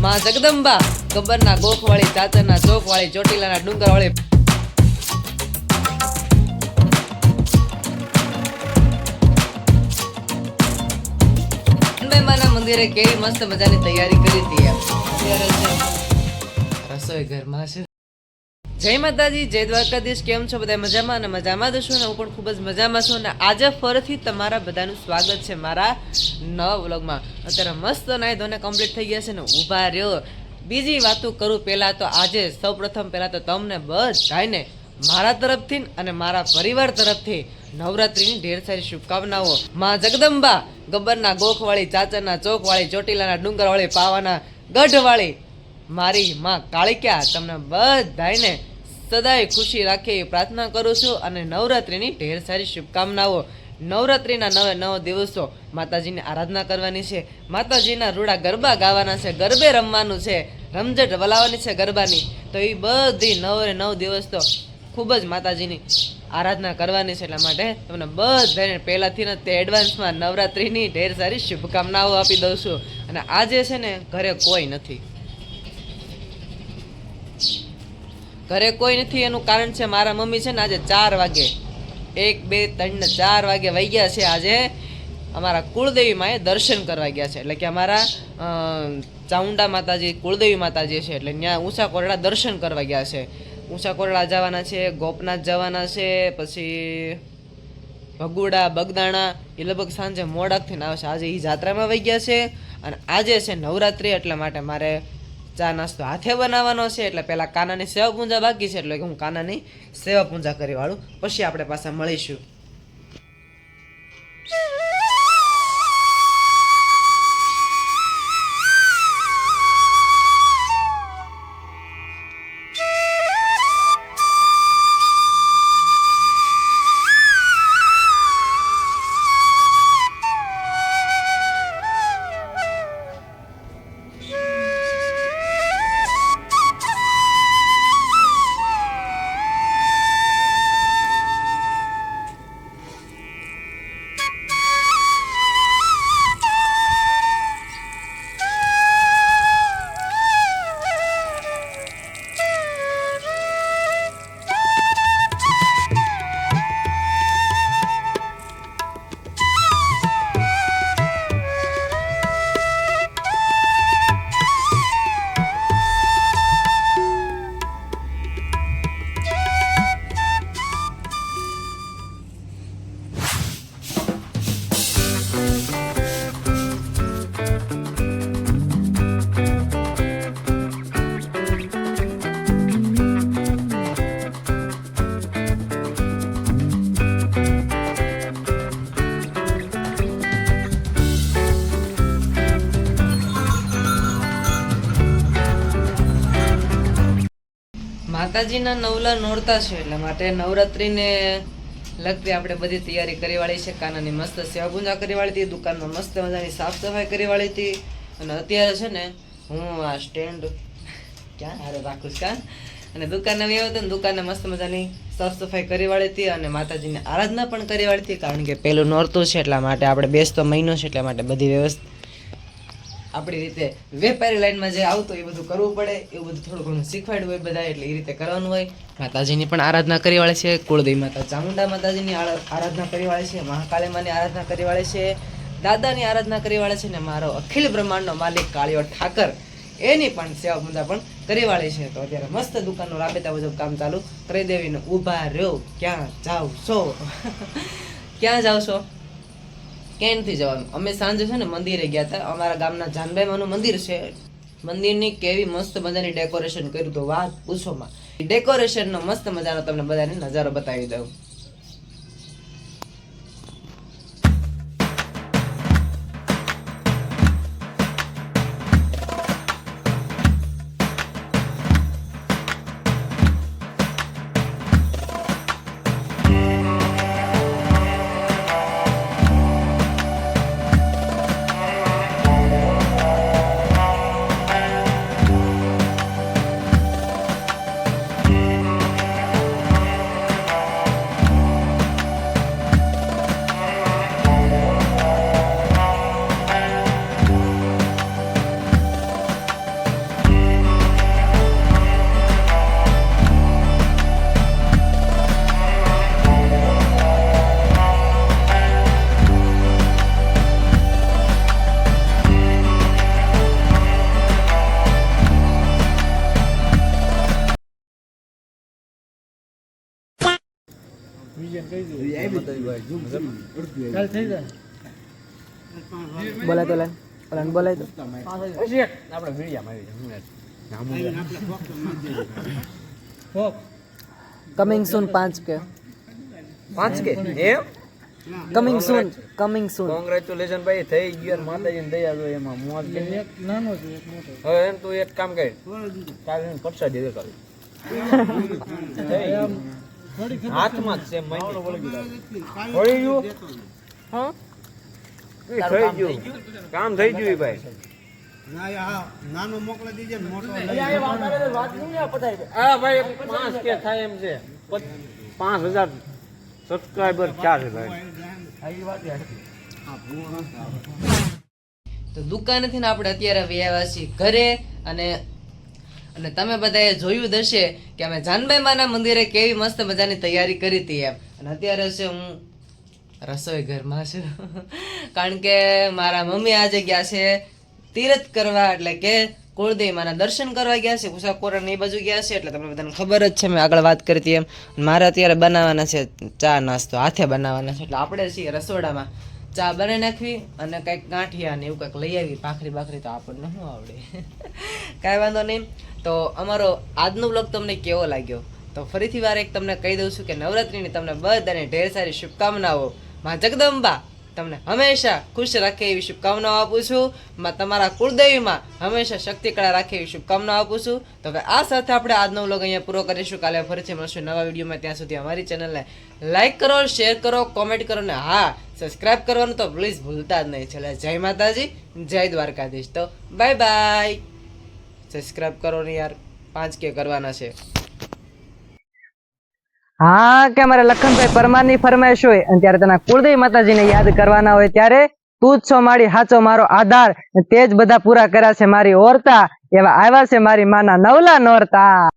માં જગદંબા, ગબ્બરના ગોખવાળી ચાચરના ચોકવાળી ચોટીલાના ડુંગરવાળી. અંબેમાના મંદિરે કેવી મસ્ત મજાની તૈયારી કરી હતી એમ. રસોઈ ઘરમાં છે. જય માતાજી, જય દ્વારકાધીશ, કેમ છો બધા મજામાં? અને મજામાં છો ને? હું પણ ખૂબ જ મજામાં છું અને આજે ફરીથી તમારા બધાનું સ્વાગત છે મારા નવા વ્લોગમાં. અત્યારે મસ્ત નાય ધોને કમ્પ્લીટ થઈ ગયા છે ને, ઊભા રહ્યો. બીજી વાતો કરું પહેલાં તો આજે સૌપ્રથમ પહેલાં તો તમને બધાને મારા તરફથી અને મારા પરિવાર તરફથી નવરાત્રિની ઢેર સારી શુભકામનાઓ. માં જગદંબા, ગબ્બરના ગોખવાળી, ચાચરના ચોકવાળી ચોટીલાના ડુંગરવાળી, પાવાના ગઢવાળી, મારી માં કાળિકા તમને બધાને સદાય ખુશી રાખે એ પ્રાર્થના કરું છું અને નવરાત્રિની ઢેર સારી શુભકામનાઓ. નવરાત્રિના નવે નવ દિવસો માતાજીની આરાધના કરવાની છે. માતાજીના રૂડા ગરબા ગાવાના છે, ગરબે રમવાનું છે, રમઝટ વલાવવાની છે ગરબાની. તો એ બધી નવે નવ દિવસ તો ખૂબ જ માતાજીની આરાધના કરવાની છે એટલા માટે તમને બધાને પહેલાંથી ને તે એડવાન્સમાં નવરાત્રિની ઢેર સારી શુભકામનાઓ આપી દઉં છું. અને આજે છે ને ઘરે કોઈ નથી. ઘરે કોઈ નથી, એનું કારણ છે મારા મમ્મી છે ને આજે ચાર વાગે. એક, બે, ત્રણ ચાર વાગે વહી ગયા છે આજે. અમારા કુળદેવી માએ દર્શન કરવા ગયા છે. એટલે કે અમારા ચામુંડા માતાજી, કુળદેવી માતાજી છે. એટલે ત્યાં ઊંચા કોરડા દર્શન કરવા ગયા છે. ઊંચા કોરડા જવાના છે, ગોપનાથ જવાના છે, પછી ભગુડા, બગદાણા, એ લગભગ સાંજે મોડાકથી આવે છે. આજે એ જાત્રામાં વહી ગયા છે. અને આજે છે નવરાત્રિ એટલા માટે મારે ચા નાસ્તો હાથે બનાવવાનો છે, એટલે પહેલાં કાનાની સેવા પૂજા બાકી છે, એટલે કે હું કાનાની સેવા પૂજા કરી વાળું. પછી આપણે પાછા મળીશું. માતાજીના નવલા નોરતા છે, એટલે માટે નવરાત્રિને લગતી આપણે બધી તૈયારી કરી વાળી છે. કાનાની મસ્ત સેવા પૂજા કરી વાળી હતી, દુકાનમાં મસ્ત મજાની સાફ સફાઈ કરી વાળી હતી. અને અત્યારે છે ને, હું આ સ્ટેન્ડ ક્યાં? હારે રાખું છું અને દુકાને આવ્યો હતો ને, દુકાને મસ્ત મજાની સાફ સફાઈ કરી વાળી હતી અને માતાજીની આરાધના પણ કરી વાળી હતી, કારણ કે પેલું નોરતું છે, એટલા માટે આપણે બેસતો મહિનો છે, એટલા માટે બધી વ્યવસ્થા આપણી રીતે વેપારી લાઈનમાં જે આવતું એ બધું કરવું પડે, એવું બધું થોડું ઘણું શીખવાડ્યું હોય બધા એટલે એ રીતે કરવાનું હોય. માતાજીની પણ આરાધના કરી વાળે છે, કુળદેવી માતા ચામુંડા માતાજીની આરા- આરાધના કરી વાળે છે મહાકાળી માની આરાધના કરી વાળે છે, દાદાની આરાધના કરી વાળે છે ને મારો અખિલ બ્રહ્માંડનો માલિક કાળિયો ઠાકર, એની પણ સેવા પૂજા પણ કરી વાળી છે. તો અત્યારે મસ્ત દુકાનનું રાબેતા મુજબ કામ ચાલુ. કરી દેવીને ઊભા રહ્યો. ક્યાં જાવ છો? ક્યાં જાવ છો? ક્યાંય નથી જવાનું? અમે સાંજે છે ને મંદિરે ગયા હતા અમારા ગામના જાનભાઈમાનું મંદિર છે. મંદિરની કેવી મસ્ત મજાની ડેકોરેશન કર્યું તો વાત પૂછોમાં ડેકોરેશનનો મસ્ત મજાનો તમને બધાને નજારો બતાવી દઉં. બોલાય તો બોલાય તો આપણે મીડિયામાં કમિંગ સૂન પાંચ કે. પાંચ કે? એમ? Coming soon coming soon congratulation ભાઈ થઈ ગયું. માતાજીને દયા જો એમાં. મોજ મોટો હવે એમ તું એક કામ કર. કાલે પરસા પરસાદ દે કાલે હાથમાં જ છે મહિને ગયું? હા? થઈ ગયું. કામ થઈ ગયું ભાઈ. નાનો મોકલી દીજે મોટો. હા ભાઈ પાંચ કે થાય એમ છે. પાંચ હજાર સબસ્ક્રાઈબર ચાર ભાઈ. તો દુકાનેથી ને આપણે અત્યારે આવ્યા છીએ ઘરે અને અને તમે બધાએ જોયું જ હશે કે અમે જાનભાઈ માના મંદિરે કેવી મસ્ત મજાની તૈયારી કરી હતી એમ. અને અત્યારે છે હું રસોઈ ઘરમાં છું. કારણ કે મારા મમ્મી આજે ગયા છે તીર્થ કરવા, એટલે કે કુળદેવી માના દર્શન કરવા ગયા છે કુસાકોરા ને એ બાજુ ગયા છે, એટલે તમને બધાને ખબર જ છે, મેં આગળ વાત કરી હતી એમ. મારે અત્યારે બનાવવાના છે, ચા નાસ્તો, હાથે બનાવવાના છે, એટલે આપણે છીએ રસોડામાં. ચા બનાવી નાખવી અને કંઈક ગાંઠિયા ને એવું કંઈક લઈ આવી ભાખરી ભાખરી તો આપણને શું આવડે. કાંઈ વાંધો નહીં. તો અમારો આજનો બ્લોગ તમને કેવો લાગ્યો? તો ફરીથી વાર એક તમને કહી દઉં છું કે નવરાત્રિની તમને બધાને ઢેર સારી શુભકામનાઓ. માં જગદંબા તમને હંમેશા ખુશ રાખે એવી શુભકામનાઓ આપું છું. માં તમારા કુળદેવીમાં હંમેશા શક્તિ રાખે એવી શુભકામનાઓ આપું છું. તો હવે આ સાથે આપણે આજનો વ્લોગ અહીંયા પૂરો કરીશું. કાલે ફરીથી મળશું નવા વિડીયોમાં. ત્યાં સુધી અમારી ચેનલને લાઈક કરો શેર કરો કોમેન્ટ કરો ને હા સબસ્ક્રાઇબ કરવાનું તો પ્લીઝ ભૂલતા જ નહીં. છેલ્લે જય માતાજી, જય દ્વારકાધીશ. તો બાય બાય સબસ્ક્રાઇબ કરો ને યાર. પાંચ કે કરવાના છે. હા, કે અમારે લખનભાઈ પરમારની ફરમાઈશ હોય અને ત્યારે તેના કુળદેવી માતાજીને યાદ કરવાના હોય ત્યારે તું જ છો મારી હાચો મારો આધાર. તે જ બધા પૂરા કર્યા છે મારી ઓરતા. એવા આવ્યા છે મારી માના નવલા નોરતા.